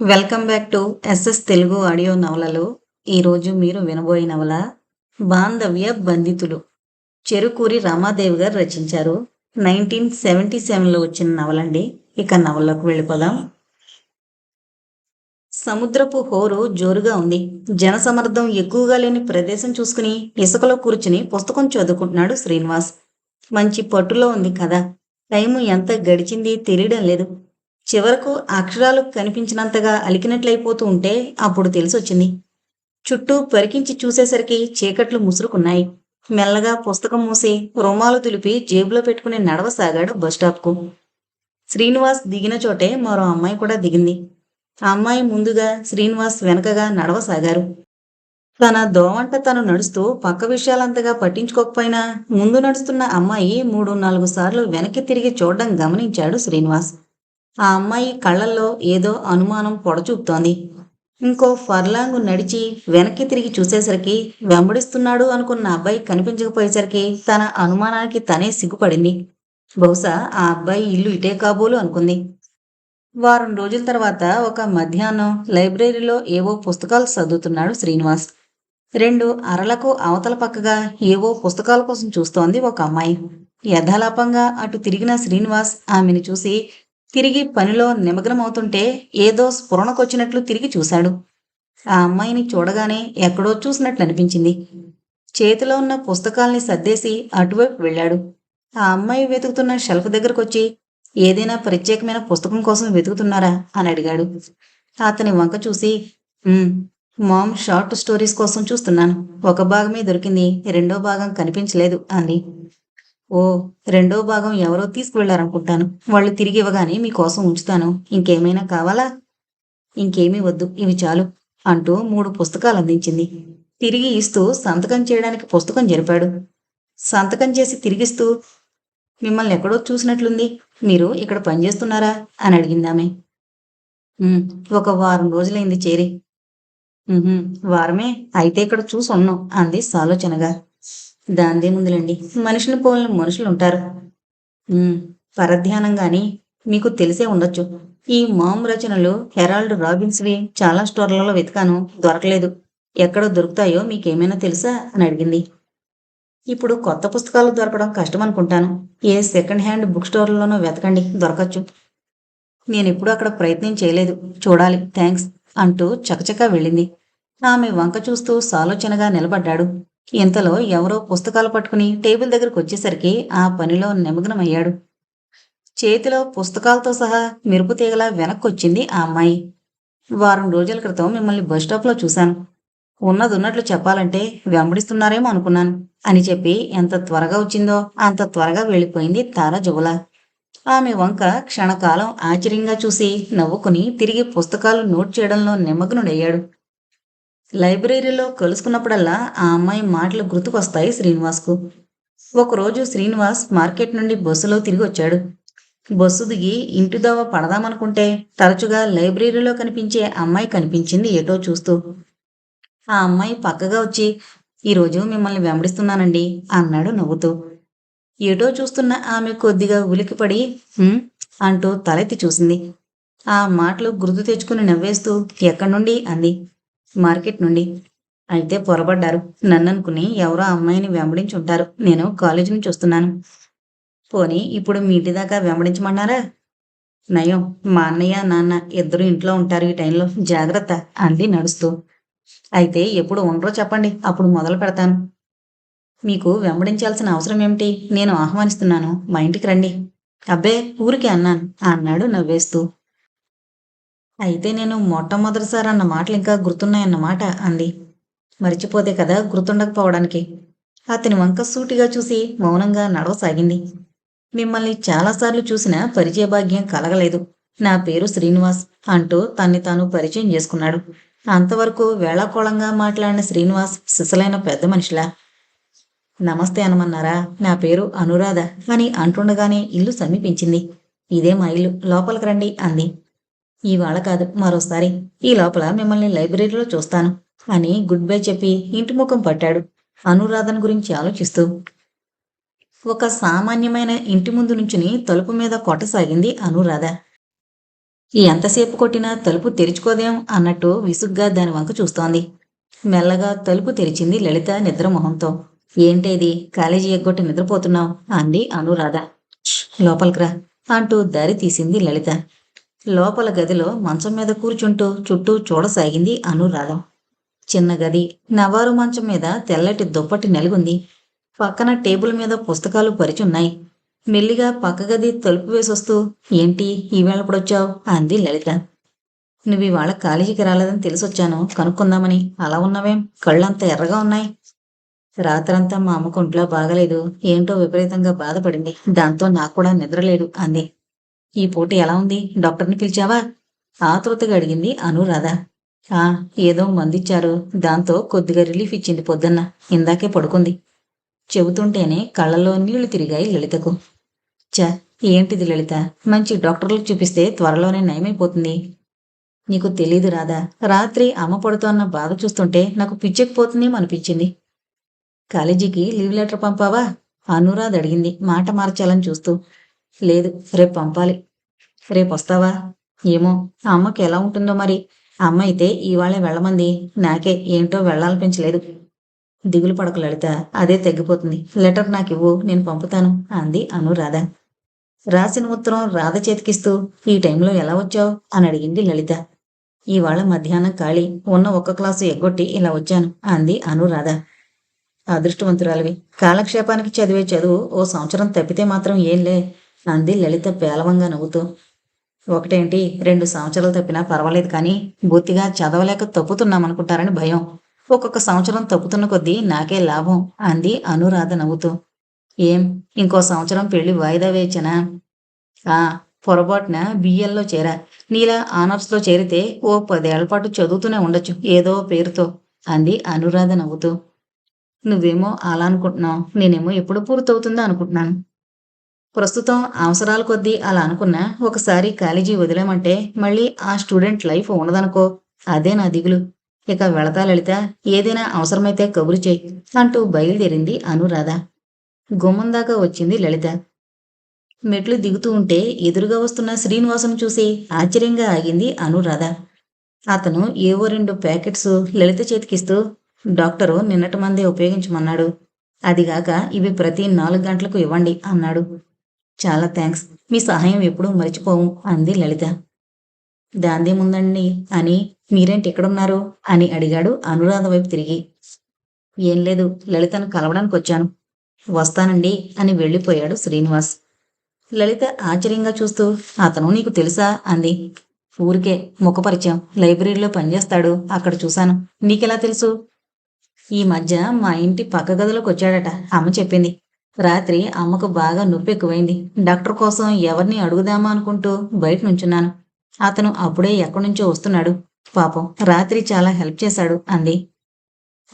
Welcome back to SS Telugu audio నవలలు. ఈరోజు మీరు వినబోయే నవల బాంధవ్య బంధితులు. చెరుకూరి రామాదేవి గారు రచించారు. నైన్టీన్ సెవెంటీ సెవెన్లో వచ్చిన నవలండి. ఇక నవల్లోకి వెళ్ళిపోదాం. సముద్రపు హోరు జోరుగా ఉంది. జనసమర్థం ఎక్కువగా లేని ప్రదేశం చూసుకుని ఇసుకలో కూర్చుని పుస్తకం చదువుకుంటున్నాడు శ్రీనివాస్. మంచి పట్టులో ఉంది కదా. టైము ఎంత గడిచింది తెలియడం లేదు. చివరకు అక్షరాలు కనిపించినంతగా అలికినట్లయిపోతూ ఉంటే అప్పుడు తెలిసొచ్చింది. చుట్టూ పరికించి చూసేసరికి చీకట్లు ముసురుకున్నాయి. మెల్లగా పుస్తకం మూసి రుమాలు తులిపి జేబులో పెట్టుకుని నడవసాగాడు బస్టాప్కు శ్రీనివాస్ దిగిన చోటే మరో అమ్మాయి కూడా దిగింది. ఆ అమ్మాయి ముందుగా శ్రీనివాస్ వెనకగా నడవసాగారు తన దోవంట తను నడుస్తూ పక్క విషయాలంతగా పట్టించుకోకపోయినా ముందు నడుస్తున్న అమ్మాయి మూడు నాలుగు సార్లు వెనక్కి తిరిగి చూడడం గమనించాడు శ్రీనివాస్. ఆ అమ్మాయి కళ్ళల్లో ఏదో అనుమానం పొడచూపుతోంది ఇంకో ఫర్లాంగు నడిచి వెనక్కి తిరిగి చూసేసరికి వెంబడిస్తున్నాడు అనుకున్న అబ్బాయి కనిపించకపోయేసరికి తన అనుమానానికి తనే సిగ్గుపడింది. బహుశా ఆ అబ్బాయి ఇల్లు ఇటే కాబోలు అనుకుంది. వారం రోజుల తర్వాత ఒక మధ్యాహ్నం లైబ్రరీలో ఏవో పుస్తకాలు చదువుతున్నాడు శ్రీనివాస్. రెండు అరలకు అవతల పక్కగా ఏవో పుస్తకాల కోసం చూస్తోంది ఒక అమ్మాయి. యథాలాపంగా అటు తిరిగిన శ్రీనివాస్ ఆమెను చూసి తిరిగి పనిలో నిమగ్నమవుతుంటే ఏదో స్ఫురణకొచ్చినట్లు తిరిగి చూశాడు. ఆ అమ్మాయిని చూడగానే ఎక్కడో చూసినట్లు అనిపించింది. చేతిలో ఉన్న పుస్తకాల్ని సర్దేసి అటువైపు వెళ్ళాడు. ఆ అమ్మాయి వెతుకుతున్న షెల్ఫ్ దగ్గరకొచ్చి ఏదైనా ప్రత్యేకమైన పుస్తకం కోసం వెతుకుతున్నారా? అని అడిగాడు. అతని వంక చూసి మామ్ షార్ట్ స్టోరీస్ కోసం చూస్తున్నాను. ఒక భాగమే దొరికింది రెండో భాగం కనిపించలేదు అంది. ఓ రెండో భాగం ఎవరో తీసుకువెళ్ళారనుకుంటాను. వాళ్ళు తిరిగి ఇవ్వగానే మీకోసం ఉంచుతాను. ఇంకేమైనా కావాలా? ఇంకేమీ వద్దు ఇవి చాలు అంటూ మూడు పుస్తకాలు అందించింది. తిరిగి ఇస్తూ సంతకం చేయడానికి పుస్తకం జరిపాడు. సంతకం చేసి తిరిగిస్తూ మిమ్మల్ని ఎక్కడో చూసినట్లుంది. మీరు ఇక్కడ పనిచేస్తున్నారా? అని అడిగిందామె ఒక వారం రోజులైంది చేరి. వారమే? అయితే ఇక్కడ చూసి ఉన్నాం అంది సాలోచనగా. దాందే ముందులండి. మనుషులు పోలిన మనుషులు ఉంటారు పరధ్యానం కానీ మీకు తెలిసే ఉండొచ్చు. ఈ మామ్ రచనలు హెరాల్డ్ రాబిన్స్వి చాలా స్టోర్లలో వెతికాను దొరకలేదు. ఎక్కడ దొరుకుతాయో మీకేమైనా తెలుసా? అని అడిగింది. ఇప్పుడు కొత్త పుస్తకాలు దొరకడం కష్టం అనుకుంటాను ఏ సెకండ్ హ్యాండ్ బుక్ స్టోర్లలోనో వెతకండి దొరకచ్చు. నేను ఎప్పుడూ అక్కడ ప్రయత్నం చేయలేదు. చూడాలి థ్యాంక్స్ అంటూ చకచకా వెళ్ళింది. ఆమె వంక చూస్తూ సాలోచనగా నిలబడ్డాడు. ఇంతలో ఎవరో పుస్తకాలు పట్టుకుని టేబుల్ దగ్గరకు వచ్చేసరికి ఆ పనిలో నిమగ్నమయ్యాడు. చేతిలో పుస్తకాలతో సహా మెరుపు తీగలా వెనక్కొచ్చింది ఆ అమ్మాయి. వారం రోజుల క్రితం మిమ్మల్ని బస్ స్టాప్లో చూశాను. ఉన్నది ఉన్నట్లు చెప్పాలంటే వెంబడిస్తున్నారేమో అనుకున్నాను. అని చెప్పి ఎంత త్వరగా వచ్చిందో అంత త్వరగా వెళ్ళిపోయింది తారా జువల ఆమె వంక క్షణకాలం ఆశ్చర్యంగా చూసి నవ్వుకుని తిరిగి పుస్తకాలు నోట్ చేయడంలో నిమగ్నుడయ్యాడు. లైబ్రరీలో కలుసుకున్నప్పుడల్లా ఆ అమ్మాయి మాటలు గుర్తుకొస్తాయి శ్రీనివాస్కు. ఒకరోజు శ్రీనివాస్ మార్కెట్ నుండి బస్సులో తిరిగి వచ్చాడు. బస్సు దిగి ఇంటి దోవ పడదామనుకుంటే తరచుగా లైబ్రరీలో కనిపించే అమ్మాయి కనిపించింది ఏటో చూస్తూ. ఆ అమ్మాయి పక్కగా వచ్చి ఈరోజు మిమ్మల్ని వెంబడిస్తున్నానండి అన్నాడు నవ్వుతూ. ఏటో చూస్తున్న ఆమె కొద్దిగా ఉలికిపడి అంటూ తలెత్తి చూసింది. ఆ మాటలు గుర్తు తెచ్చుకుని నవ్వేస్తూ ఎక్కడి నుండి? అంది. మార్కెట్ నుండి. అయితే పొరబడ్డారు. నన్ను అనుకుని ఎవరో అమ్మాయిని వెంబడించి ఉంటారు. నేను కాలేజీ నుంచి వస్తున్నాను. పోనీ ఇప్పుడు మీ ఇంటి దాకా వెంబడించమన్నారా? నయం. మా అన్నయ్య నాన్న ఇద్దరు ఇంట్లో ఉంటారు ఈ టైంలో. జాగ్రత్త అంది నడుస్తూ. అయితే ఎప్పుడు ఉండరో చెప్పండి. అప్పుడు మొదలు పెడతాను. మీకు వెంబడించాల్సిన అవసరం ఏమిటి? నేను ఆహ్వానిస్తున్నాను. మా ఇంటికి రండి. అబ్బే ఊరికి అన్నాను. అన్నాడు నవ్వేస్తూ. అయితే నేను మొట్టమొదటిసారి అన్న మాటలు ఇంకా గుర్తున్నాయన్నమాట అంది. మరిచిపోతే కదా గుర్తుండకపోవడానికి. అతని వంక సూటిగా చూసి మౌనంగా నడవసాగింది. మిమ్మల్ని చాలాసార్లు చూసిన పరిచయ భాగ్యం కలగలేదు. నా పేరు శ్రీనివాస్ అంటూ తన్ని తాను పరిచయం చేసుకున్నాడు. అంతవరకు వేళాకోళంగా మాట్లాడిన శ్రీనివాస్ సిసలైన పెద్ద మనిషిలా. నమస్తే అనమన్నారా? నా పేరు అనురాధ అని అంటుండగానే ఇల్లు సమీపించింది. ఇదే మా ఇల్లు. లోపలికి రండి అంది. ఇవాళ కాదు మరోసారి. ఈ లోపల మిమ్మల్ని లైబ్రరీలో చూస్తాను అని గుడ్ బై చెప్పి ఇంటి ముఖం పట్టాడు అనురాధన్ గురించి ఆలోచిస్తూ. ఒక సామాన్యమైన ఇంటి ముందు నుంచుని తలుపు మీద కొట్టసాగింది అనురాధ. ఎంతసేపు కొట్టినా తలుపు తెరుచుకోదేం అన్నట్టు విసుగ్గా దాని వంక చూస్తోంది. మెల్లగా తలుపు తెరిచింది లలిత నిద్రమొహంతో. ఏంటేది కాలేజీ ఎగ్గొట్టి నిద్రపోతున్నావు? అంది అనురాధ. లోపలికి రా అంటూ దారి తీసింది లలిత. లోపల గదిలో మంచం మీద కూర్చుంటూ చుట్టూ చూడసాగింది అనురాధ. చిన్న గది నవారు మంచం మీద తెల్లటి దుప్పటి నెలుగుంది. పక్కన టేబుల్ మీద పుస్తకాలు పరిచున్నాయి. మెల్లిగా పక్క గది తలుపు వేసొస్తూ ఏంటి ఈవేళప్పుడొచ్చావు అంది లలిత. నువ్వు ఇవాళ కాలేజీకి రాలేదని తెలిసొచ్చాను. కనుక్కుందామని. అలా ఉన్నవేం? కళ్ళంత ఎర్రగా ఉన్నాయి. రాత్రంతా మా అమ్మకు ఒంట్లో బాగలేదు. ఏంటో విపరీతంగా బాధపడింది. దాంతో నాకు కూడా నిద్రలేదు అంది. ఈ పూట ఎలా ఉంది? డాక్టర్ని పిలిచావా? ఆతృతగా అడిగింది అనురాధ. ఆ ఏదో మందిచ్చారు. దాంతో కొద్దిగా రిలీఫ్ ఇచ్చింది పొద్దున్న. ఇందాకే పడుకుంది. చెబుతుంటేనే కళ్ళలో నీళ్ళు తిరిగాయి లలితకు. చ ఏంటిది లలిత? మంచి డాక్టర్లకు చూపిస్తే త్వరలోనే నయమైపోతుంది. నీకు తెలీదు రాదా రాత్రి అమ్మ పడుతోన్న బాధ చూస్తుంటే నాకు పిచ్చెక్కిపోతుందేమో అనిపించింది. కాలేజీకి లీవ్ లెటర్ పంపావా? అనురాధ అడిగింది. మాట మార్చాలని చూస్తూ. లేదు రేపు పంపాలి. రేపు వస్తావా? ఏమో ఆ అమ్మకి ఎలా ఉంటుందో మరి. అమ్మ అయితే ఇవాళే వెళ్ళమంది. నాకే ఏంటో వెళ్ళాలనిపించలేదు. దిగులు పడక లలిత. అదే తగ్గిపోతుంది లెటర్ నాకు ఇవ్వు నేను పంపుతాను అంది అనురాధ రాసిన ఉత్తరం రాధ చేతికిస్తూ ఈ టైంలో ఎలా వచ్చావు? అని అడిగింది లలిత. ఇవాళ మధ్యాహ్నం ఖాళీ. ఉన్న ఒక్క క్లాసు ఎగ్గొట్టి ఇలా వచ్చాను అంది అనురాధ అదృష్టవంతురాలివి. కాలక్షేపానికి చదివే చదువు ఓ సంవత్సరం తప్పితే మాత్రం ఏంలే అంది లలిత పేలవంగా నవ్వుతూ ఒకటేంటి? రెండు సంవత్సరాలు తప్పినా పర్వాలేదు కానీ బొత్తిగా చదవలేక తప్పుతున్నామనుకుంటారని భయం. ఒక్కొక్క సంవత్సరం తప్పుతున్న కొద్దీ నాకే లాభం అంది అనురాధ నవ్వుతూ. ఏం? ఇంకో సంవత్సరం పెళ్ళి వాయిదా వేచనా ఆ పొరపాటున బిఎల్లో చేరా. నీలా ఆనర్స్లో చేరితే ఓ పదేళ్ళ పాటు చదువుతూనే ఉండొచ్చు ఏదో పేరుతో అంది అనురాధ నవ్వుతూ. నువ్వేమో అలా అనుకుంటున్నావు. నేనేమో ఎప్పుడు పూర్తవుతుందో అనుకుంటున్నాను. ప్రస్తుతం అవసరాల కొద్దీ అలా అనుకున్నా ఒకసారి కాలేజీ వదిలేమంటే మళ్ళీ ఆ స్టూడెంట్ లైఫ్ ఉండదనుకో అదే నా దిగులు. ఇక వెళతా లలిత ఏదైనా అవసరమైతే కబురు చేయి అంటూ బయలుదేరింది అనురాధ. గుమ్మం దాకా వచ్చింది లలిత. మెట్లు దిగుతూ ఉంటే ఎదురుగా వస్తున్న శ్రీనివాసును చూసి ఆశ్చర్యంగా ఆగింది అనురాధ. అతను ఏవో రెండు ప్యాకెట్స్ లలిత చేతికిస్తూ డాక్టరు నిన్నటి మందే ఉపయోగించమన్నాడు. అదిగాక ఇవి ప్రతి నాలుగు గంటలకు ఇవ్వండి అన్నాడు. చాలా థ్యాంక్స్ మీ సహాయం ఎప్పుడూ మర్చిపోము అంది లలిత. దాందేముందండి అని మీరేంటి ఎక్కడున్నారు? అని అడిగాడు అనురాధ వైపు తిరిగి. ఏం లేదు లలితను కలవడానికి వచ్చాను. వస్తానండి అని వెళ్ళిపోయాడు శ్రీనివాస్. లలిత ఆశ్చర్యంగా చూస్తూ అతను నీకు తెలుసా? అంది. ఊరికే ముఖపరిచయం లైబ్రరీలో పనిచేస్తాడు అక్కడ చూశాను. నీకెలా తెలుసు? ఈ మధ్య మా ఇంటి పక్క గదిలోకి వచ్చాడట అమ్మ చెప్పింది. రాత్రి అమ్మకు బాగా నొప్పి ఎక్కువైంది. డాక్టర్ కోసం ఎవరిని అడుగుదామా అనుకుంటూ బయట నుంచున్నాను. అతను అప్పుడే ఎక్కడి నుంచో వస్తున్నాడు. పాపం రాత్రి చాలా హెల్ప్ చేశాడు అంది.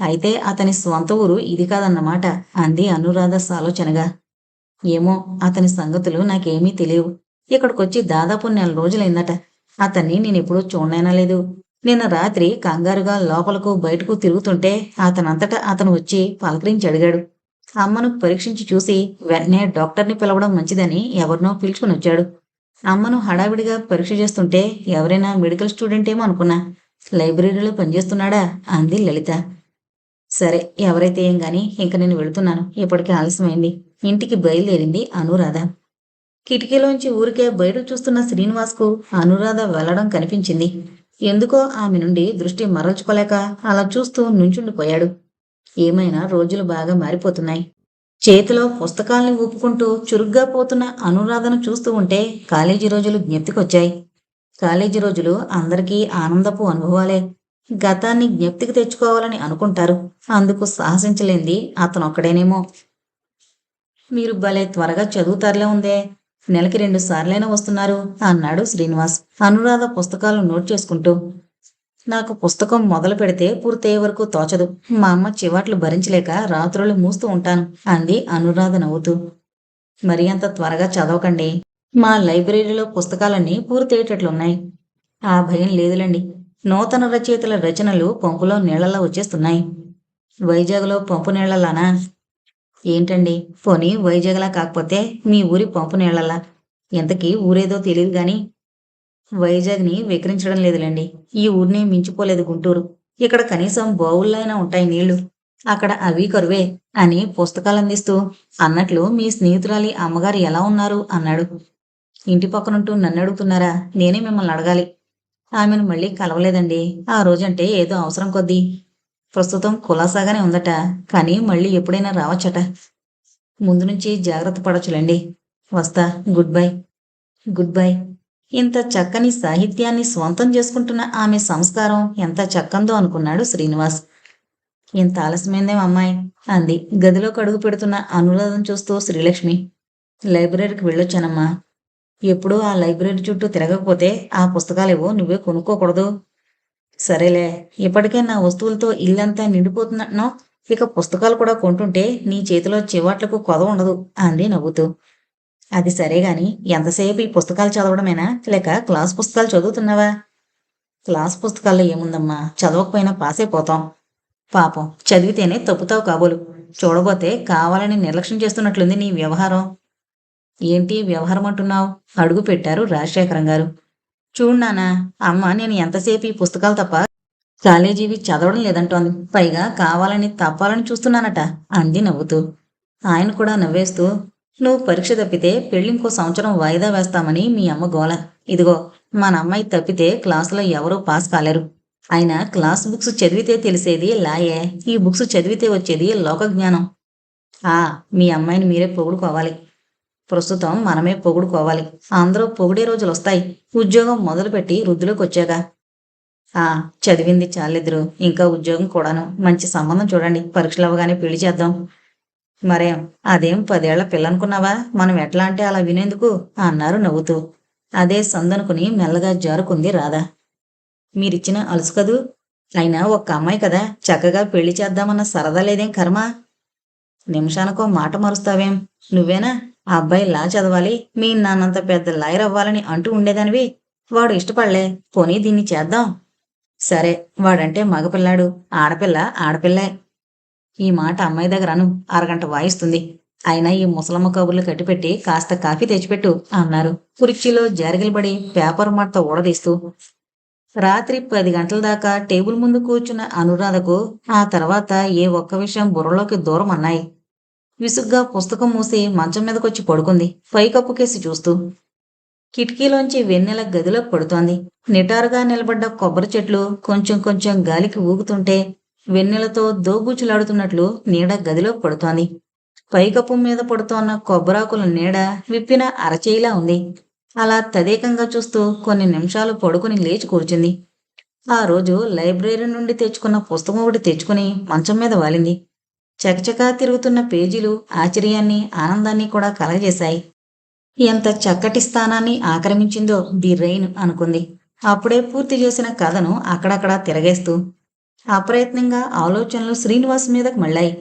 అయితే అతని స్వంత ఊరు ఇది కాదన్నమాట అంది అనురాధ సాలోచనగా. ఏమో అతని సంగతులు నాకేమీ తెలియవు. ఇక్కడికొచ్చి దాదాపు నెల రోజులైందట. అతన్ని నేనెప్పుడూ చూడనైనా లేదు. నిన్న రాత్రి కంగారుగా లోపలకు బయటకు తిరుగుతుంటే అతనంతటా అతను వచ్చి పలకరించి అడిగాడు. అమ్మను పరీక్షించి చూసి వెంటనే డాక్టర్ని పిలవడం మంచిదని ఎవరినో పిలుచుకుని వచ్చాడు. అమ్మను హడావిడిగా పరీక్ష చేస్తుంటే ఎవరైనా మెడికల్ స్టూడెంట్ ఏమో అనుకున్నా లైబ్రరీలో పనిచేస్తున్నాడా అంది లలిత. సరే ఎవరైతే ఏం గాని ఇంక నేను వెళుతున్నాను. ఇప్పటికే ఆలస్యమైంది. ఇంటికి బయలుదేరింది అనురాధ. కిటికీలోంచి ఊరికే బయట చూస్తున్న శ్రీనివాస్కు అనురాధ వెళ్ళడం కనిపించింది. ఎందుకో ఆమె నుండి దృష్టి మరల్చుకోలేక అలా చూస్తూ నుంచుండిపోయాడు. ఏమైనా రోజులు బాగా మారిపోతున్నాయి. చేతిలో పుస్తకాల్ని ఊపుకుంటూ చురుగ్గా పోతున్న అనురాధను చూస్తూ ఉంటే కాలేజీ రోజులు జ్ఞప్తికొచ్చాయి. కాలేజీ రోజులు అందరికీ ఆనందపు అనుభవాలే. గతాన్ని జ్ఞప్తికి తెచ్చుకోవాలని అనుకుంటారు. అందుకు సాహసించలేంది అతను ఒక్కడేనేమో మీరు భలే త్వరగా చదువుతారులే ఉందే. నెలకి రెండు సార్లైనా వస్తున్నారు అన్నాడు శ్రీనివాస్. అనురాధ పుస్తకాలు నోట్ చేసుకుంటూ. నాకు పుస్తకం మొదలు పెడితే పూర్తయ్యే వరకు తోచదు. మా అమ్మ చివాట్లు భరించలేక రాత్రులు మూస్తూ ఉంటాను అంది అనురాధ నవ్వుతూ. మరి అంత త్వరగా చదవకండి. మా లైబ్రరీలో పుస్తకాలన్నీ పూర్తయ్యేటట్లున్నాయి. ఆ భయం లేదులేండి. నూతన రచయితల రచనలు పంపులో నీళ్ళలా వచ్చేస్తున్నాయి. వైజాగ్లో పంపు నీళ్ళలానా ఏంటండి? పోనీ వైజాగ్లా కాకపోతే మీ ఊరి పంపు నీళ్ళలా ఎంతకీ ఊరేదో తెలియదు గాని వైజాగ్ని వికరించడం లేదులేండి. ఈ ఊరిని మించిపోలేదు గుంటూరు. ఇక్కడ కనీసం బావుల్లో ఉంటాయి నీళ్ళు. అక్కడ అవి కరువే అని పుస్తకాలు అందిస్తూ అన్నట్లు మీ స్నేహితురాలి అమ్మగారు ఎలా ఉన్నారు? అన్నాడు. ఇంటి పక్కనుంటూ నన్ను అడుగుతున్నారా? నేనే మిమ్మల్ని అడగాలి. ఆమెను మళ్ళీ కలవలేదండి. ఆ రోజంటే ఏదో అవసరం కొద్దీ. ప్రస్తుతం కులాసాగానే ఉందట కానీ మళ్ళీ ఎప్పుడైనా రావచ్చట. ముందు నుంచి జాగ్రత్త పడచ్చులేండి. వస్తా. Good bye. Good bye. ఇంత చక్కని సాహిత్యాన్ని స్వంతం చేసుకుంటున్న ఆమె సంస్కారం ఎంత చక్కందో అనుకున్నాడు శ్రీనివాస్. ఇంత ఆలస్యమైందేం అమ్మాయి? అంది. గదిలోకి అడుగు పెడుతున్న అనురాధం చూస్తూ శ్రీలక్ష్మి. లైబ్రరీకి వెళ్ళొచ్చానమ్మా. ఎప్పుడూ ఆ లైబ్రరీ చుట్టూ తిరగకపోతే ఆ పుస్తకాలేవో నువ్వే కొనుక్కోకూడదు. సరేలే. ఇప్పటికే నా వస్తువులతో ఇల్లంతా నిండిపోతున్నట్నో ఇక పుస్తకాలు కూడా కొంటుంటే నీ చేతిలో చివాట్లకు కొద ఉండదు అంది నవ్వుతూ. అది సరే గాని ఎంతసేపు ఈ పుస్తకాలు చదవడమేనా? లేక క్లాస్ పుస్తకాలు చదువుతున్నావా? క్లాస్ పుస్తకాల్లో ఏముందమ్మా? చదవకపోయినా పాస్ అయిపోతాం పాపం చదివితేనే తప్పుతావు కాబోలు. చూడబోతే కావాలని నిర్లక్ష్యం చేస్తున్నట్లుంది నీ వ్యవహారం. ఏంటి వ్యవహారం అంటున్నావు? అడుగు పెట్టారు రాజశేఖరం గారు. చూడు నానా అమ్మ నేను ఎంతసేపు ఈ పుస్తకాలు తప్ప కాలేజీవి చదవడం లేదంటోంది. పైగా కావాలని తప్పాలని చూస్తున్నానట అంది నవ్వుతూ. ఆయన కూడా నవ్వేస్తూ నువ్వు పరీక్ష తప్పితే పెళ్ళింకో సంవత్సరం వాయిదా వేస్తామని మీ అమ్మ గోల. ఇదిగో మన అమ్మాయి తప్పితే క్లాసులో ఎవరూ పాస్ కాలేరు. ఆయన క్లాస్ బుక్స్ చదివితే తెలిసేది లాయే. ఈ బుక్స్ చదివితే వచ్చేది లోక జ్ఞానం ఆ మీ అమ్మాయిని మీరే పొగుడుకోవాలి. ప్రస్తుతం మనమే పొగుడుకోవాలి. అందరూ పొగిడే రోజులు వస్తాయి. ఉద్యోగం మొదలుపెట్టి వృద్ధిలోకి వచ్చాక. ఆ చదివింది చాలిద్దరు. ఇంకా ఉద్యోగం కూడాను. మంచి సంబంధం చూడండి. పరీక్షలు అవ్వగానే పెళ్ళి చేద్దాం. మరేం అదేం పదేళ్ళ పిల్లనుకున్నావా? మనం ఎట్లా అంటే అలా వినేందుకు? అన్నారు నవ్వుతూ. అదే సందనుకుని మెల్లగా జారుకుంది రాధా. మీరిచ్చిన అలుసు కదూ? అయినా ఒక్క అమ్మాయి కదా చక్కగా పెళ్ళి చేద్దామన్న సరదా లేదేం కర్మ? నిమిషానికో మాట మరుస్తావేం? నువ్వేనా? ఆ అబ్బాయి లా చదవాలి మీ నాన్నంత పెద్ద లాయర్ అవ్వాలని అంటూ ఉండేదానివి? వాడు ఇష్టపడలే పోనీ దీన్ని చేద్దాం. సరే వాడంటే మగపిల్లాడు ఆడపిల్ల ఆడపిల్లే. ఈ మాట అమ్మాయి దగ్గర అను అరగంట వాయిస్తుంది. అయినా ఈ ముసలమ్మ కబుర్లు కట్టిపెట్టి కాస్త కాఫీ తెచ్చిపెట్టు అన్నారు. కుర్చీలో జారిగిలబడి పేపర్ మట్ట ఊడదీస్తూ రాత్రి పది గంటల దాకా టేబుల్ ముందు కూర్చున్న అనురాధకు ఆ తర్వాత ఏ ఒక్క విషయం బుర్రలోకి దూరం అన్నాయి. విసుగ్గా పుస్తకం మూసి మంచం మీదకొచ్చి పడుకుంది. పైకప్పు కేసి చూస్తూ కిటికీలోంచి వెన్నెల గదిలోకి పడుతోంది. నిటారుగా నిలబడ్డ కొబ్బరి చెట్లు కొంచెం కొంచెం గాలికి ఊగుతుంటే వెన్నెలతో దోగుచులాడుతున్నట్లు నీడ గదిలో పడుతోంది. పైకప్పు మీద పడుతోన్న కొబ్బరాకుల నీడ విప్పిన అరచేయిలా ఉంది. అలా తదేకంగా చూస్తూ కొన్ని నిమిషాలు పడుకుని లేచి కూర్చుంది. ఆ రోజు లైబ్రరీ నుండి తెచ్చుకున్న పుస్తకం ఒకటి తెచ్చుకుని మంచం మీద వాలింది. చకచకా తిరుగుతున్న పేజీలు ఆశ్చర్యాన్ని ఆనందాన్ని కూడా కలగజేశాయి. ఎంత చక్కటి స్థానాన్ని ఆక్రమించిందో ది రైన్ అనుకుంది. అప్పుడే పూర్తి చేసిన కథను అక్కడక్కడా తిరగేస్తూ అప్రయత్నంగా ఆలోచనలు శ్రీనివాస్ మీదకు మళ్ళాయి.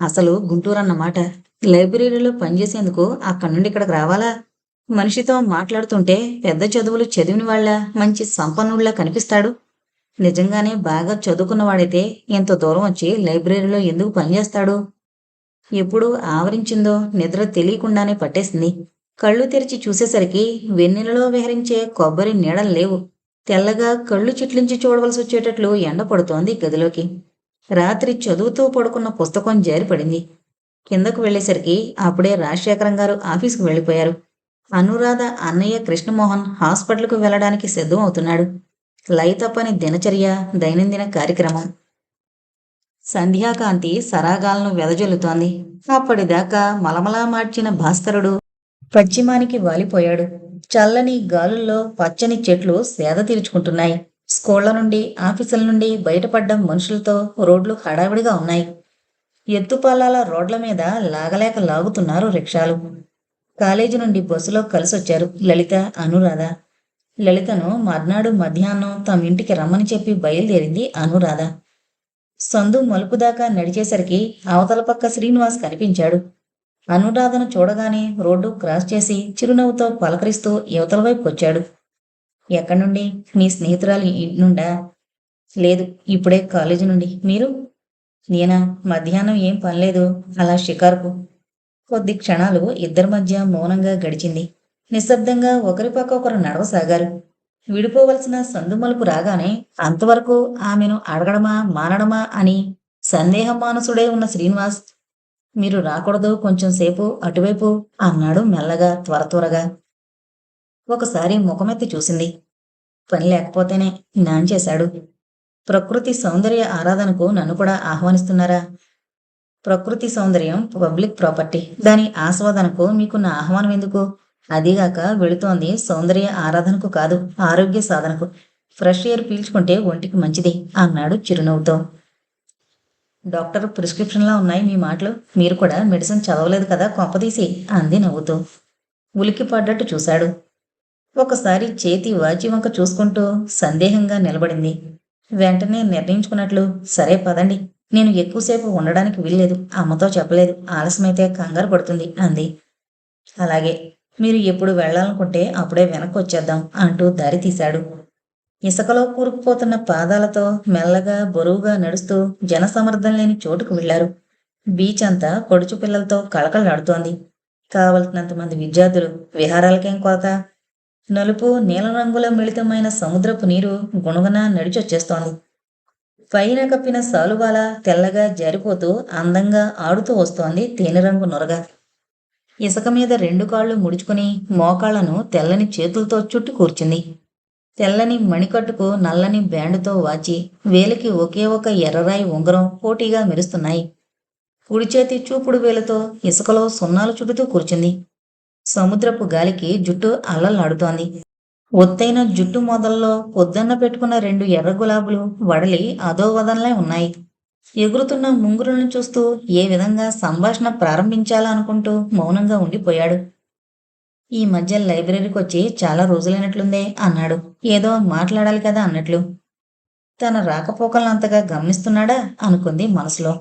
అసలు గుంటూరు అన్నమాట లైబ్రరీలో పనిచేసేందుకు అక్కడి నుండి ఇక్కడికి రావాలా? మనిషితో మాట్లాడుతుంటే పెద్ద చదువులు చదివిన వాళ్ళ మంచి సంపన్నుళ్ళ కనిపిస్తాడు. నిజంగానే బాగా చదువుకున్నవాడైతే ఇంత దూరం వచ్చి లైబ్రరీలో ఎందుకు పనిచేస్తాడు? ఎప్పుడు ఆవరించిందో నిద్ర తెలియకుండానే పట్టేసింది. కళ్ళు తెరిచి చూసేసరికి వెన్నెలలో విహరించే కొబ్బరి నీడలు లేవు. తెల్లగా కళ్ళు చిట్లించి చూడవలసి వచ్చేటట్లు ఎండ పడుతోంది గదిలోకి. రాత్రి చదువుతూ పడుకున్న పుస్తకం జారిపడింది. కిందకు వెళ్ళేసరికి అప్పుడే రాజశేఖరం గారు ఆఫీసుకు వెళ్ళిపోయారు. అనురాధ అన్నయ్య కృష్ణమోహన్ హాస్పిటల్కు వెళ్ళడానికి సిద్ధం అవుతున్నాడు. లైతప్పని దినచర్య దైనందిన కార్యక్రమం. సంధ్యాకాంతి సరాగాలను వెదజల్లుతోంది. అప్పటిదాకా మలమలా మార్చిన భాస్కరుడు పశ్చిమానికి వాలిపోయాడు. చల్లని గాలుల్లో పచ్చని చెట్లు సేద తీర్చుకుంటున్నాయి. స్కూళ్ళ నుండి ఆఫీసుల నుండి బయటపడ్డం మనుషులతో రోడ్లు హడావిడిగా ఉన్నాయి. ఎత్తుపల్లాల రోడ్ల మీద లాగలేక లాగుతున్నారు రిక్షాలు. కాలేజీ నుండి బస్సులో కలిసొచ్చారు లలిత అనురాధ. లలితను మర్నాడు మధ్యాహ్నం తమ ఇంటికి రమ్మని చెప్పి బయలుదేరింది అనురాధ. సందు మలుపు దాకా నడిచేసరికి అవతల పక్క శ్రీనివాస్ కనిపించాడు. అనురాధను చూడగానే రోడ్డు క్రాస్ చేసి చిరునవ్వుతో పలకరిస్తూ యువతల వైపు వచ్చాడు. ఎక్కడి నుండి మీ స్నేహితురాలు నుండా? లేదు ఇప్పుడే కాలేజీ నుండి. మీరు? నేనా? మధ్యాహ్నం ఏం పనిలేదు అలా షికార్కు. కొద్ది క్షణాలు ఇద్దరి మధ్య మౌనంగా గడిచింది. నిశ్శబ్దంగా ఒకరి పక్క ఒకరు నడవసాగారు. విడిపోవలసిన సందుమలుపు రాగానే అంతవరకు ఆమెను అడగడమా మానడమా అని సందేహం మానసుడే ఉన్న శ్రీనివాస్ మీరు రాకూడదు కొంచెం సేపు అటువైపు అన్నాడు మెల్లగా త్వర త్వరగా. ఒకసారి ముఖమెత్తి చూసింది. పని లేకపోతేనే నాంచేశాడు ప్రకృతి సౌందర్య ఆరాధనకు నన్ను కూడా ఆహ్వానిస్తున్నారా? ప్రకృతి సౌందర్యం పబ్లిక్ ప్రాపర్టీ. దాని ఆస్వాదనకు మీకు నా ఆహ్వానం ఎందుకు? అదీగాక వెళుతోంది సౌందర్య ఆరాధనకు కాదు ఆరోగ్య సాధనకు. ఫ్రెష్ ఎయిర్ పీల్చుకుంటే ఒంటికి మంచిది అన్నాడు చిరునవ్వుతో. డాక్టర్ ప్రిస్క్రిప్షన్లా ఉన్నాయి మీ మాటలు. మీరు కూడా మెడిసిన్ చదవలేదు కదా కొంపదీసి అంది నవ్వుతూ. ఉలికి పడ్డట్టు చూశాడు. ఒకసారి చేతి వాచి వంక చూసుకుంటూ సందేహంగా నిలబడింది. వెంటనే నిర్ణయించుకున్నట్లు సరే పదండి నేను ఎక్కువసేపు ఉండడానికి వీల్లేదు అమ్మతో చెప్పలేదు ఆలస్యమైతే కంగారు పడుతుంది అంది. అలాగే మీరు ఎప్పుడు వెళ్ళాలనుకుంటే అప్పుడే వెనక్కి వచ్చేద్దాం అంటూ దారి తీశాడు. ఇసుకలో కూరుకుపోతున్న పాదాలతో మెల్లగా బరువుగా నడుస్తూ జనసమర్థం లేని చోటుకు వెళ్ళారు బీచ్ అంతా పొడుచు పిల్లలతో కళకళలాడుతోంది. కావలసినంత మంది విద్యార్థులు విహారాలకేం కొరత? నలుపు నీలం రంగుల మిళితమైన సముద్రపు నీరు గుణగున నడిచొచ్చేస్తోంది. పైన కప్పిన సాలువాల తెల్లగా జారిపోతూ అందంగా ఆడుతూ వస్తోంది తేనెరంగు నొరగ. ఇసుక మీద రెండు కాళ్ళు ముడుచుకుని మోకాళ్ళను తెల్లని చేతులతో చుట్టు కూర్చుంది తెల్లని మణికట్టుకు నల్లని బ్యాండుతో వాచి వేలికి ఒకే ఒక ఎర్రరాయి ఉంగరం పోటీగా మెరుస్తున్నాయి. కుడి చేతి చూపుడు వేలతో ఇసుకలో సున్నాలు చుడుతూ కూర్చుంది. సముద్రపు గాలికి జుట్టు అల్లలాడుతోంది. ఒత్తైన జుట్టు మొదల్లో పొద్దన్న పెట్టుకున్న రెండు ఎర్ర గులాబులు వడలి అదో ఉన్నాయి. ఎగురుతున్న ముంగురులను చూస్తూ ఏ విధంగా సంభాషణ ప్రారంభించాలనుకుంటూ మౌనంగా ఉండిపోయాడు. ఈ మధ్య లైబ్రరీకి వచ్చి చాలా రోజులైనట్లుందే అన్నాడు. ఏదో మాట్లాడాలి కదా అన్నట్లు. తన రాకపోకలను అంతగా గమనిస్తున్నాడా అనుకుంది మనసులో.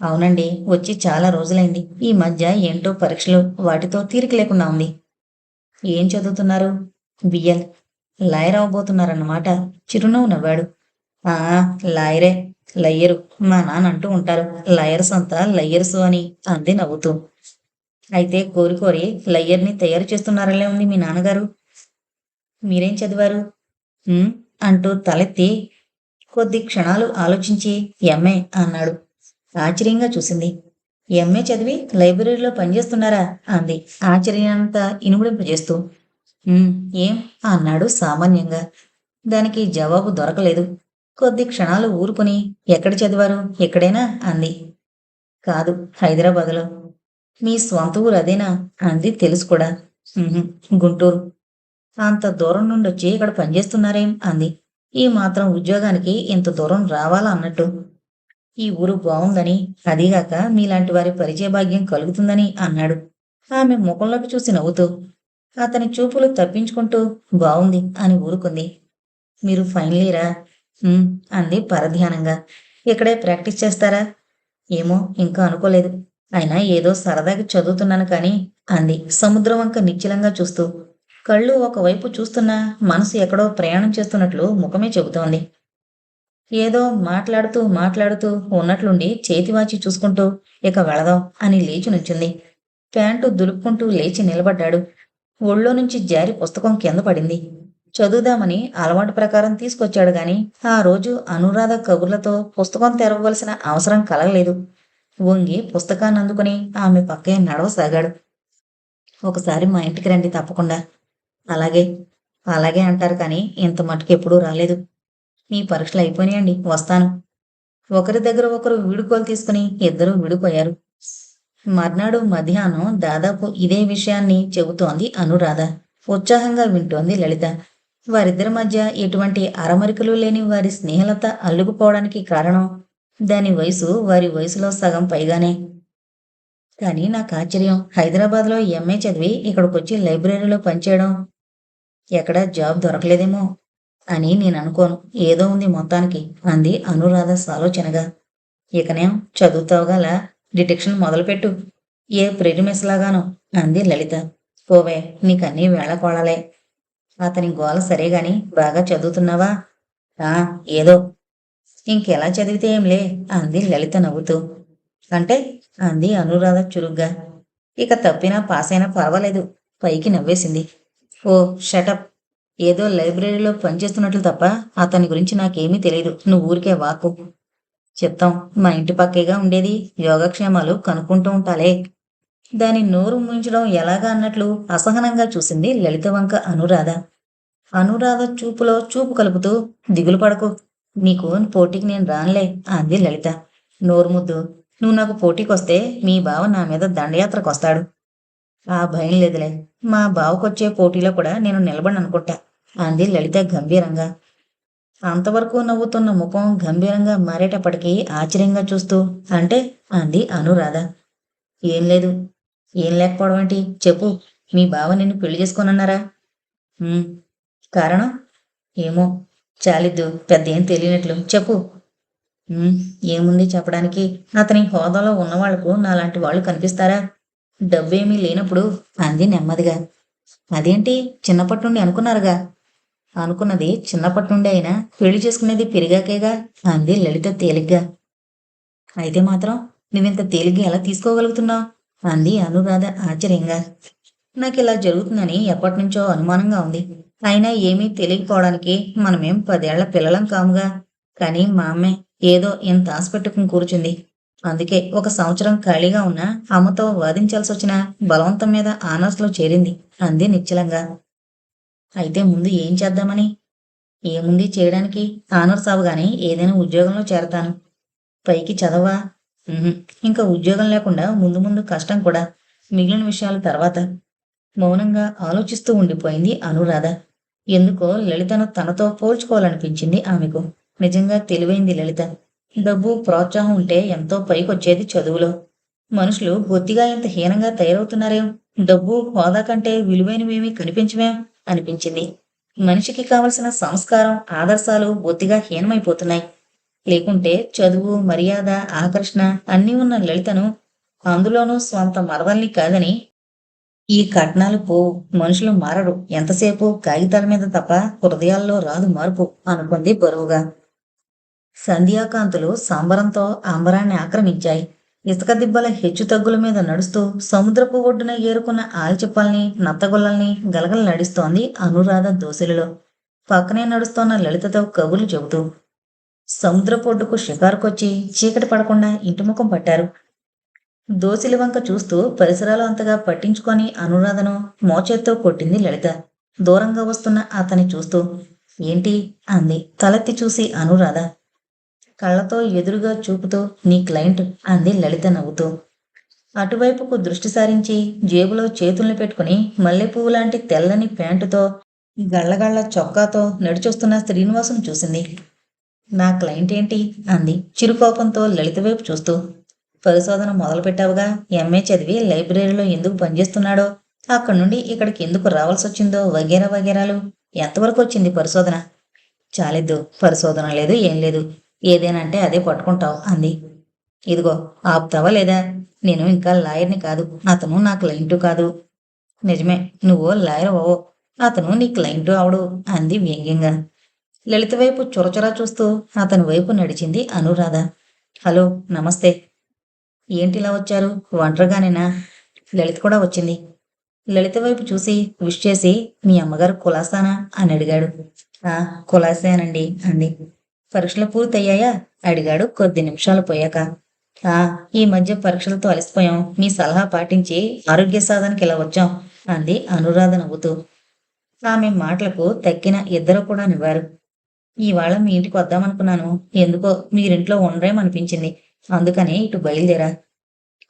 అవునండి వచ్చి చాలా రోజులైంది. ఈ మధ్య ఏంటో పరీక్షలు వాటితో తీరిక లేకుండా ఉంది. ఏం చదువుతున్నారు? బిఎల్. లాయర్ అవబోతున్నారన్నమాట. చిరునవ్వు నవ్వాడు. ఆ లాయరే. లయ్యరు. మా నాన్న అంటూ ఉంటారు. లయర్స్ అంతా లయ్యర్సు అని అంది నవ్వుతూ. అయితే కోరి కోరి లయ్యర్ని తయారు చేస్తున్నారలే ఉంది మీ నాన్నగారు. మీరేం చదివారు? అంటూ తలెత్తి కొద్ది క్షణాలు ఆలోచించి ఎంఏ అన్నాడు. ఆశ్చర్యంగా చూసింది. ఎంఏ చదివి లైబ్రరీలో పనిచేస్తున్నారా? అంది ఆశ్చర్యంత ఇనుముడింపజేస్తూ చేస్తూ ఏం? అన్నాడు సామాన్యంగా. దానికి జవాబు దొరకలేదు. కొద్ది క్షణాలు ఊరుకుని ఎక్కడ చదివారు? ఎక్కడైనా? అంది. కాదు హైదరాబాద్లో. మీ స్వంత ఊరు అదేనా అంది తెలుసు కూడా. గుంటూరు. అంత దూరం నుండి వచ్చి ఇక్కడ పనిచేస్తున్నారేం? అంది. ఈ మాత్రం ఉద్యోగానికి ఇంత దూరం రావాలా అన్నట్టు. ఈ ఊరు బాగుందని అదీగాక మీలాంటి వారి పరిచయ భాగ్యం కలుగుతుందని అన్నాడు. ఆమె ముఖంలోకి చూసి నవ్వుతూ అతని చూపులు తప్పించుకుంటూ బాగుంది అని ఊరుకుంది. మీరు ఫైనల్ ఇయరా? అంది పరధ్యానంగా. ఇక్కడే ప్రాక్టీస్ చేస్తారా? ఏమో ఇంకా అనుకోలేదు. అయినా ఏదో సరదాగా చదువుతున్నాను కానీ అంది. సముద్రం వంక నిశ్చలంగా చూస్తూ కళ్ళు ఒకవైపు చూస్తున్నా మనసు ఎక్కడో ప్రయాణం చేస్తున్నట్లు ముఖమే చెబుతోంది. ఏదో మాట్లాడుతూ మాట్లాడుతూ ఉన్నట్లుండి చేతివాచి చూసుకుంటూ ఇక వెళదాం అని లేచి నుంచుంది. ప్యాంటు దులుపుకుంటూ లేచి నిలబడ్డాడు. ఒళ్ళో నుంచి జారి పుస్తకం కింద పడింది. చదువుదామని అలవాటు ప్రకారం తీసుకొచ్చాడు గాని ఆ రోజు అనురాధ కబుర్లతో పుస్తకం తెరవవలసిన అవసరం కలగలేదు. వంగి పుస్తకాన్ని అందుకుని ఆమె పక్కే నడవసాగాడు. ఒకసారి మా ఇంటికి రండి తప్పకుండా. అలాగే అలాగే అంటారు కానీ ఇంత మటుకు ఎప్పుడూ రాలేదు. మీ పరీక్షలు అయిపోయినాయండి వస్తాను. ఒకరి దగ్గర ఒకరు వీడుకోలు తీసుకుని ఇద్దరూ విడిపోయారు. మర్నాడు మధ్యాహ్నం దాదాపు ఇదే విషయాన్ని చెబుతోంది అనురాధ. ఉత్సాహంగా వింటోంది లలిత. వారిద్దరి మధ్య ఎటువంటి అరమరికలు లేని వారి స్నేహలత అల్లుకుపోవడానికి కారణం దాని వయసు వారి వయసులో సగం పైగానే. కానీ నాకు ఆశ్చర్యం. హైదరాబాద్లో ఎంఏ చదివి ఇక్కడికొచ్చి లైబ్రరీలో పనిచేయడం. ఎక్కడా జాబ్ దొరకలేదేమో అని నేను అనుకోను. ఏదో ఉంది మొత్తానికి అంది అనురాధ సాలోచనగా. ఇకనేం చదువుతావుగాల? డిటెక్షన్ మొదలుపెట్టు. ఏ ప్రెరిమెస్లాగానో అంది లలిత. పోవే నీకన్నీ వేళకోళాలే. అతని గోల సరే గాని బాగా చదువుతున్నావా? ఆ ఏదో ఇంకెలా చదివితే ఏంలే అంది లలిత నవ్వుతూ. అంటే అంది అనురాధ చురుగ్గా. ఇక తప్పినా పాస్ అయినా పర్వాలేదు. పైకి నవ్వేసింది. ఓ షటప్ ఏదో లైబ్రరీలో పనిచేస్తున్నట్లు తప్ప అతని గురించి నాకేమీ తెలియదు నువ్వు ఊరికే వాకు. చెప్తాం. మా ఇంటి పక్కేగా ఉండేది. యోగక్షేమాలు కనుక్కుంటూ ఉంటాలే. దాని నోరు ముంచడం ఎలాగా అన్నట్లు అసహనంగా చూసింది లలిత వంక అనురాధ. అనురాధ చూపులో చూపు కలుపుతూ దిగులు పడకు. నీకు పోటీకి నేను రానులే అంది లలిత. నోరుముద్దు నువ్వు నాకు పోటీకి వస్తే మీ బావ నా మీద దండయాత్రకు వస్తాడు. ఆ భయం లేదులే. మా బావకొచ్చే పోటీలో కూడా నేను నిలబడి అనుకుంటా అంది లలిత గంభీరంగా. అంతవరకు నవ్వుతున్న ముఖం గంభీరంగా మారేటప్పటికీ ఆశ్చర్యంగా చూస్తూ అంటే అంది అనురాధ. ఏం లేదు. ఏం లేకపోవడం ఏంటి? చెప్పు. మీ బావ నిన్ను పెళ్ళి చేసుకోనన్నారా? కారణం? ఏమో. చాలిద్దు పెద్ద ఏం తెలియనట్లు. చెప్పు. ఏముంది చెప్పడానికి? అతని హోదాలో ఉన్నవాళ్ళకు నాలాంటి వాళ్ళు కనిపిస్తారా? డబ్బేమీ లేనప్పుడు అంది నెమ్మదిగా. అదేంటి? చిన్నప్పటి నుండి అనుకున్నారుగా? అనుకున్నది చిన్నప్పటి నుండి అయినా పెళ్ళి చేసుకునేది పెరిగాకేగా? అంది లలిత తేలిగ్గా. అయితే మాత్రం నువ్వింత తేలిగ్గా ఎలా తీసుకోగలుగుతున్నావు? అంది అనురాధ ఆశ్చర్యంగా. నాకు ఇలా జరుగుతుందని ఎప్పటి నుంచో అనుమానంగా ఉంది. అయినా ఏమీ తెలియకపోవడానికి మనమేం పదేళ్ళ పిల్లలం కాముగా. కానీ మా అమ్మే ఏదో ఇంత ఆశ పెట్టుకుని కూర్చుంది. అందుకే ఒక సంవత్సరం ఖాళీగా ఉన్న అమ్మతో వాదించాల్సి వచ్చిన బలవంతం మీద ఆనర్స్లో చేరింది అంది నిశ్చలంగా. అయితే ముందు ఏం చేద్దామని? ఏముంది చేయడానికి ఆనర్స్ అవగానే ఏదైనా ఉద్యోగంలో చేరతాను. పైకి చదవా? ఇంకా ఉద్యోగం లేకుండా ముందు ముందు కష్టం కూడా. మిగిలిన విషయాలు తర్వాత. మౌనంగా ఆలోచిస్తూ ఉండిపోయింది అనురాధ. ఎందుకో లలితను తనతో పోల్చుకోవాలనిపించింది ఆమెకు. నిజంగా తెలివైంది లలిత. డబ్బు ప్రోత్సాహం ఉంటే ఎంతో పైకొచ్చేది చదువులో. మనుషులు బొత్తిగా ఇంత హీనంగా తయారవుతున్నారేం. డబ్బు హోదా కంటే విలువైనవేమీ కనిపించవేం అనిపించింది. మనిషికి కావలసిన సంస్కారం ఆదర్శాలు బొత్తిగా హీనమైపోతున్నాయి. లేకుంటే చదువు మర్యాద ఆకర్షణ అన్నీ ఉన్న లలితను అందులోనూ స్వంత మరదల్ని కాదని ఈ కట్నాలు పోవు మనుషులు మారరు. ఎంతసేపు కాగితాల మీద తప్ప హృదయాల్లో రాదు మార్పు అనుకుంది బరువుగా. సంధ్యాకాంతులు సంబరంతో అంబరాన్ని ఆక్రమించాయి. ఇసుక దిబ్బల హెచ్చుతగ్గుల మీద నడుస్తూ సముద్రపు ఒడ్డున ఏరుకున్న ఆల్చిప్పల్ని నత్తగొల్లల్ని గలగల నడుస్తోంది అనురాధ దోశలలో పక్కనే నడుస్తోన్న లలితతో కబుర్లు చెబుతూ సముద్రపొడ్డుకు షికారుకొచ్చి చీకటి పడకుండా ఇంటిముఖం పట్టారు. దోసిలి వంక చూస్తూ పరిసరాలు అంతగా పట్టించుకొని అనురాధను మోచేత్తో కొట్టింది లలిత. దూరంగా వస్తున్న అతని చూస్తూ ఏంటి? అంది. తలెత్తి చూసి అనురాధ. కళ్ళతో ఎదురుగా చూపుతూ నీ క్లయింట్ అంది లలిత నవ్వుతూ. అటువైపుకు దృష్టి సారించి జేబులో చేతుల్ని పెట్టుకుని మల్లెపువ్వు లాంటి తెల్లని ప్యాంటుతో గళ్ళగళ్ళ చొక్కాతో నడిచొస్తున్న శ్రీనివాసం చూసింది. నా క్లయింట్ ఏంటి అంది. చిరుకోపంతో లలిత వైపు చూస్తూ పరిశోధన మొదలుపెట్టావుగా? ఎంఏ చదివి లైబ్రరీలో ఎందుకు పనిచేస్తున్నాడో? అక్కడి నుండి ఇక్కడికి ఎందుకు రావాల్సి వచ్చిందో వగేరా వగేరాలు. ఎంతవరకు వచ్చింది పరిశోధన? చాలిద్దు. పరిశోధన లేదు ఏం లేదు. ఏదేనంటే అదే పట్టుకుంటావు అంది. ఇదిగో ఆపుతావా లేదా? నేను ఇంకా లాయర్ని కాదు. అతను నా క్లయింటు కాదు. నిజమే నువ్వు లాయర్ ఓ అతను నీ క్లయింటు అవడు అంది వ్యంగ్యంగా. లలిత వైపు చొరచొరా చూస్తూ అతని వైపు నడిచింది అనురాధ. హలో నమస్తే. ఏంటిలా వచ్చారు? ఒంటరిగానేనా? లలిత కూడా వచ్చింది. లలిత వైపు చూసి విష్ చేసి మీ అమ్మగారు కులాసానా? అని అడిగాడు. ఆ కులాసేనండి అంది. పరీక్షలు పూర్తయ్యాయా? అడిగాడు కొద్ది నిమిషాలు పోయాక. ఆ ఈ మధ్య పరీక్షలతో అలసిపోయాం. మీ సలహా పాటించి ఆరోగ్య సాధనకి ఇలా వచ్చాం అంది అనురాధ నవ్వుతూ. ఆమె మాటలకు తక్కిన ఇద్దరు కూడా నివ్వారు. ఇవాళ మీ ఇంటికి వద్దామనుకున్నాను. ఎందుకో మీరింట్లో ఉండరేమనిపించింది. అందుకని ఇటు బయలుదేరా.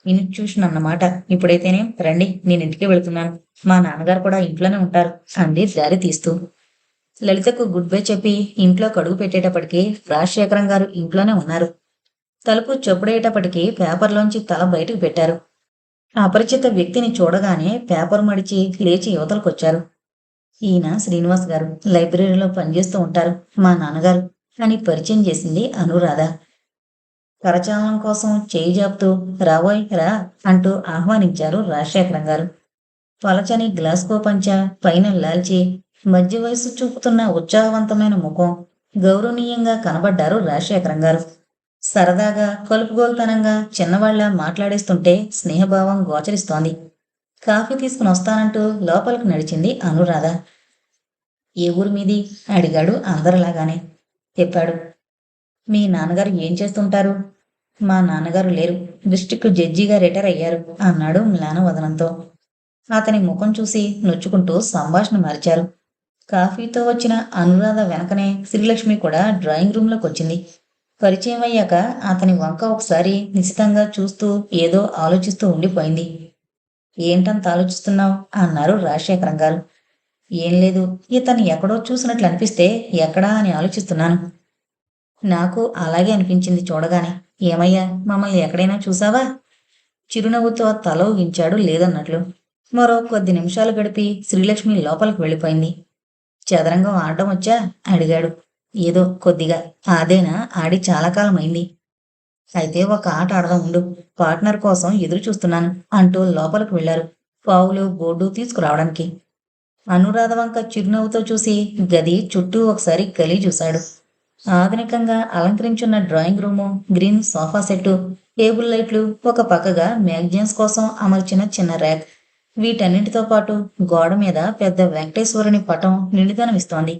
ఇన్స్టిట్యూషన్ అన్నమాట ఇప్పుడైతేనే రండి నేను ఇంటికి వెళ్తున్నాను. మా నాన్నగారు కూడా ఇంట్లోనే ఉంటారు. అంది దారి తీస్తూ. లలితకు గుడ్ బై చెప్పి ఇంట్లో కడుగు పెట్టేటప్పటికి రాజశేఖరం గారు ఇంట్లోనే ఉన్నారు. తలుపు చెప్పుడేటప్పటికి పేపర్లోంచి తల బయటకు పెట్టారు. అపరిచిత వ్యక్తిని చూడగానే పేపర్ మడిచి లేచి యువతలకొచ్చారు. ఈయన శ్రీనివాస్ గారు లైబ్రరీలో పనిచేస్తూ ఉంటారు మా నాన్నగారు అని పరిచయం చేసింది అనురాధ. కరచాలనం కోసం చేయి జాపుతూ రావోయ్ రా అంటూ ఆహ్వానించారు రాజశేఖరం గారు. పలచని గ్లాస్కో పంచ పైన లాల్చి మధ్య వయసు చూపుతున్న ఉత్సాహవంతమైన ముఖం గౌరవనీయంగా కనబడ్డారు రాజశేఖరం గారు. సరదాగా కలుపుగోలుతనంగా చిన్నవాళ్ళ మాట్లాడేస్తుంటే స్నేహభావం గోచరిస్తోంది. కాఫీ తీసుకుని వస్తానంటూ లోపలికి నడిచింది అనురాధ. ఏ ఊరి మీది? అడిగాడు అందరిలాగానే చెప్పాడు మీ నాన్నగారు ఏం చేస్తుంటారు? మా నాన్నగారు లేరు. డిస్టిక్ జడ్జిగా రిటైర్ అయ్యారు అన్నాడు మ్లానవదనంతో అతని ముఖం చూసి నొచ్చుకుంటూ సంభాషణ మార్చారు. కాఫీతో వచ్చిన అనురాధ వెనకనే శ్రీలక్ష్మి కూడా డ్రాయింగ్ రూమ్లోకి వచ్చింది. పరిచయం అయ్యాక అతని వంక ఒకసారి నిశితంగా చూస్తూ ఏదో ఆలోచిస్తూ ఉండిపోయింది. ఏంటంత ఆలోచిస్తున్నావు? అన్నారు రాజశేఖరం గారు. ఏం లేదు. ఇతను ఎక్కడో చూసినట్లు అనిపిస్తే ఎక్కడా అని ఆలోచిస్తున్నాను. నాకు అలాగే అనిపించింది చూడగానే. ఏమయ్యా మమ్మల్ని ఎక్కడైనా చూసావా? చిరునవ్వుతో తల ఊగించాడు లేదన్నట్లు. మరో కొద్ది నిమిషాలు గడిపి శ్రీలక్ష్మి లోపలికి వెళ్ళిపోయింది. చదరంగం ఆడడం వచ్చా? అడిగాడు. ఏదో కొద్దిగా. అదేనా? ఆడి చాలా కాలం అయింది అయితే ఒక ఆట ఆడదాం ఉండు. పార్ట్నర్ కోసం ఎదురు చూస్తున్నాను అంటూ లోపలికి వెళ్ళారు పావులు బోర్డు తీసుకురావడానికి. అనురాధ వంక చిరునవ్వుతో చూసి గది చుట్టూ ఒకసారి గలీ చూశాడు. ఆధునికంగా అలంకరించున్న drawing room green sofa set table లైట్లు ఒక పక్కగా మ్యాగజైన్స్ కోసం అమర్చిన చిన్న ర్యాక్. వీటన్నిటితో పాటు గోడ మీద పెద్ద వెంకటేశ్వరుని పటం నిండుదనమిస్తోంది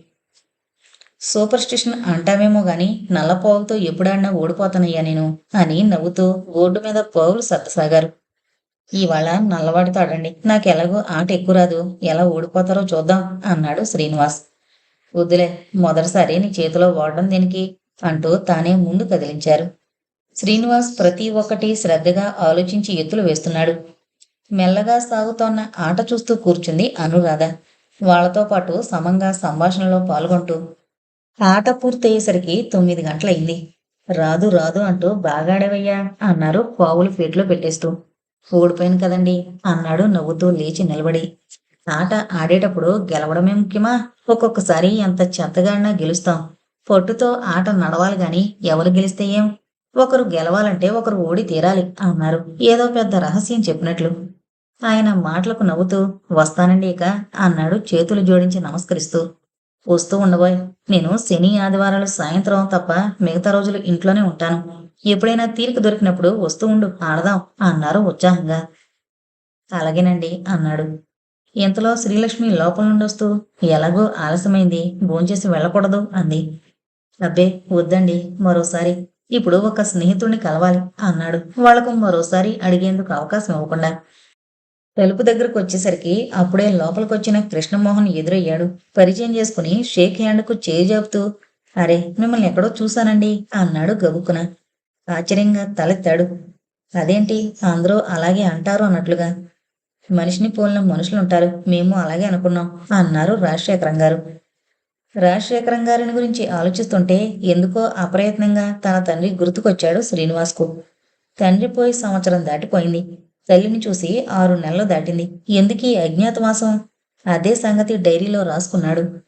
సూపర్ స్టిషన్ అంటావేమో గాని నల్ల పావులతో ఎప్పుడన్నా ఓడిపోతానయ్యా నేను అని నవ్వుతూ బోర్డు మీద పావులు సత్తసాగారు ఇవాళ నల్లవాడితో ఆడండి. నాకు ఎలాగో ఆట ఎక్కువ రాదు. ఎలా ఓడిపోతారో చూద్దాం అన్నాడు శ్రీనివాస్. వద్దులే మొదటిసారి నీ చేతిలో ఓడడం దేనికి అంటూ తానే ముందు కదిలించారు. శ్రీనివాస్ ప్రతి ఒక్కటి శ్రద్ధగా ఆలోచించి ఎత్తులు వేస్తున్నాడు. మెల్లగా సాగుతోన్న ఆట చూస్తూ కూర్చుంది అనురాధ. వాళ్ళతో పాటు సమంగా సంభాషణలో పాల్గొంటూ ఆట పూర్తయ్యేసరికి తొమ్మిది గంటలయింది రాదు రాదు అంటూ బాగాడవయ్యా అన్నారు పావులు ఫీట్లో పెట్టేస్తూ. ఓడిపోయాను కదండి అన్నాడు నవ్వుతూ లేచి నిలబడి. ఆట ఆడేటప్పుడు గెలవడమే ముఖ్యమా? ఒక్కొక్కసారి ఎంత చెత్తగాడినా గెలుస్తాం. పట్టుతో ఆట నడవాలి గాని ఎవరు గెలిస్తే ఏం? ఒకరు గెలవాలంటే ఒకరు ఓడి తీరాలి అన్నారు. ఏదో పెద్ద రహస్యం చెప్పినట్లు. ఆయన మాటలకు నవ్వుతూ వస్తానండి ఇక అన్నాడు చేతులు జోడించి నమస్కరిస్తూ. వస్తూ ఉండబోయ్. నేను శని ఆదివారాలు సాయంత్రం తప్ప మిగతా రోజులు ఇంట్లోనే ఉంటాను. ఎప్పుడైనా తీరిక దొరికినప్పుడు వస్తూ ఉండు ఆడదాం అన్నారు ఉత్సాహంగా. అలాగేనండి అన్నాడు. ఇంతలో శ్రీలక్ష్మి లోపల నుండి వస్తూ ఎలాగో ఆలస్యమైంది భోంచేసి వెళ్ళకూడదు అంది. అబ్బే వద్దండి మరోసారి. ఇప్పుడు ఒక స్నేహితుడిని కలవాలి అన్నాడు. వాళ్ళకు మరోసారి అడిగేందుకు అవకాశం ఇవ్వకుండా. తలుపు దగ్గరకు వచ్చేసరికి అప్పుడే లోపలికొచ్చిన కృష్ణమోహన్ ఎదురయ్యాడు. పరిచయం చేసుకుని షేక్ హ్యాండ్కు చేజాపుతూ అరే మిమ్మల్ని ఎక్కడో చూశానండి అన్నాడు గబుక్కున. ఆశ్చర్యంగా తలెత్తాడు. అదేంటి? అందరూ అలాగే అంటారు అన్నట్లుగా. మనిషిని పోలిన మనుషులుంటారు మేము అలాగే అనుకున్నాం అన్నారు రాజశేఖరం గారు. రాజశేఖరం గారిని గురించి ఆలోచిస్తుంటే ఎందుకో అప్రయత్నంగా తన తండ్రి గుర్తుకొచ్చాడు శ్రీనివాస్కు. తండ్రి పోయి సంవత్సరం దాటిపోయింది. తల్లిని చూసి ఆరు నెలలు దాటింది. ఎందుకీ అజ్ఞాతవాసం? అదే సంగతి డైరీలో రాసుకున్నాడు.